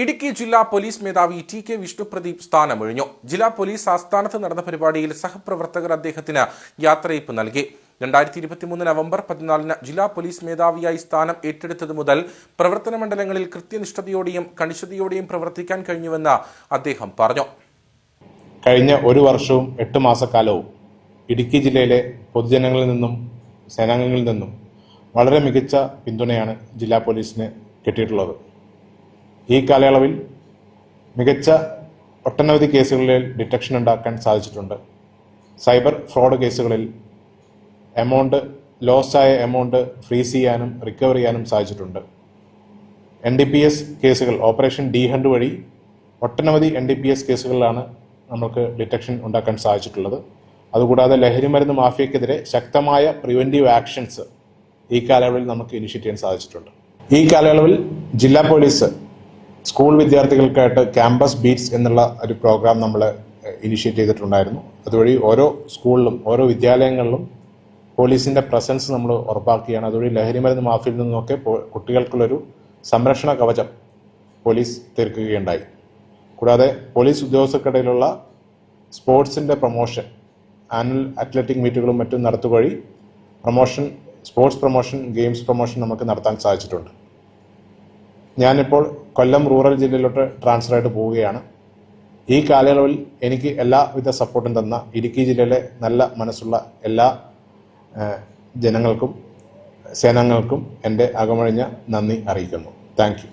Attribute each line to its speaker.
Speaker 1: ഇടുക്കി ജില്ലാ പോലീസ് മേധാവി T K Vishnu Pradeep സ്ഥാനമൊഴിഞ്ഞു. ജില്ലാ പോലീസ് ആസ്ഥാനത്ത് നടന്ന പരിപാടിയിൽ സഹപ്രവർത്തകർ അദ്ദേഹത്തിന് യാത്രയയപ്പ് നൽകി. രണ്ടായിരത്തി ഇരുപത്തിമൂന്ന് നവംബർ പതിനാലിന് ജില്ലാ പോലീസ് മേധാവിയായി സ്ഥാനം ഏറ്റെടുത്തത് മുതൽ പ്രവർത്തന മണ്ഡലങ്ങളിൽ കൃത്യനിഷ്ഠതയോടെയും കണിശതയോടെയും പ്രവർത്തിക്കാൻ കഴിഞ്ഞുവെന്ന് അദ്ദേഹം പറഞ്ഞു.
Speaker 2: കഴിഞ്ഞ ഒരു വർഷവും എട്ട് മാസക്കാലവും ഇടുക്കി ജില്ലയിലെ പൊതുജനങ്ങളിൽ നിന്നും സേനാംഗങ്ങളിൽ നിന്നും വളരെ മികച്ച പിന്തുണയാണ് ജില്ലാ പോലീസിന് കിട്ടിയിട്ടുള്ളത്. ഈ കാലയളവിൽ മികച്ച ഒട്ടനവധി കേസുകളിൽ ഡിറ്റക്ഷൻ ഉണ്ടാക്കാൻ സാധിച്ചിട്ടുണ്ട്. സൈബർ ഫ്രോഡ് കേസുകളിൽ എമൗണ്ട് ലോസ് ആയ എമൗണ്ട് ഫ്രീസ് ചെയ്യാനും റിക്കവർ ചെയ്യാനും സാധിച്ചിട്ടുണ്ട്. എൻ ഡി പി എസ് കേസുകൾ ഓപ്പറേഷൻ ഡി ഹണ്ട് വഴി ഒട്ടനവധി എൻ ഡി പി എസ് കേസുകളിലാണ് നമുക്ക് ഡിറ്റക്ഷൻ ഉണ്ടാക്കാൻ സാധിച്ചിട്ടുള്ളത്. അതുകൂടാതെ ലഹരിമരുന്ന് മാഫിയക്കെതിരെ ശക്തമായ പ്രിവെന്റീവ് ആക്ഷൻസ് ഈ കാലയളവിൽ നമുക്ക് ഇനിഷ്യേറ്റ് ചെയ്യാൻ സാധിച്ചിട്ടുണ്ട്. ഈ കാലയളവിൽ ജില്ലാ പോലീസ് സ്കൂൾ വിദ്യാർത്ഥികൾക്കായിട്ട് ക്യാമ്പസ് ബീറ്റ്സ് എന്നുള്ള ഒരു പ്രോഗ്രാം നമ്മൾ ഇനിഷ്യേറ്റ് ചെയ്തിട്ടുണ്ടായിരുന്നു. അതുവഴി ഓരോ സ്കൂളിലും ഓരോ വിദ്യാലയങ്ങളിലും പോലീസിന്റെ പ്രസൻസ് നമ്മൾ ഉറപ്പാക്കുകയാണ്. അതുവഴി ലഹരിമരുന്ന് മാഫിയിൽ നിന്നൊക്കെ കുട്ടികൾക്കുള്ളൊരു സംരക്ഷണ കവചം പോലീസ് തീർക്കുകയുണ്ടായി. കൂടാതെ പോലീസ് ഉദ്യോഗസ്ഥർക്കിടയിലുള്ള സ്പോർട്സിന്റെ പ്രൊമോഷൻ ആനുവൽ അത്ലറ്റിക് മീറ്റുകളും മറ്റും നടത്തുവഴി promotion sports promotion games promotion നമുക്ക് നടത്താൻ സാധിച്ചിട്ടുണ്ട്. ഞാനിപ്പോൾ കൊല്ലം റൂറൽ ജില്ലയിലോട്ട് ട്രാൻസ്ഫർ ആയിട്ട് പോവുകയാണ്. ഈ കാലയളവിൽ എനിക്ക് എല്ലാവിധ സപ്പോർട്ടും തന്ന ഇടുക്കി ജില്ലയിലെ നല്ല മനസ്സുള്ള എല്ലാ ജനങ്ങൾക്കും സേനാംഗങ്ങൾക്കും എന്റെ അകമഴിഞ്ഞ നന്ദി അറിയിക്കുന്നു. താങ്ക്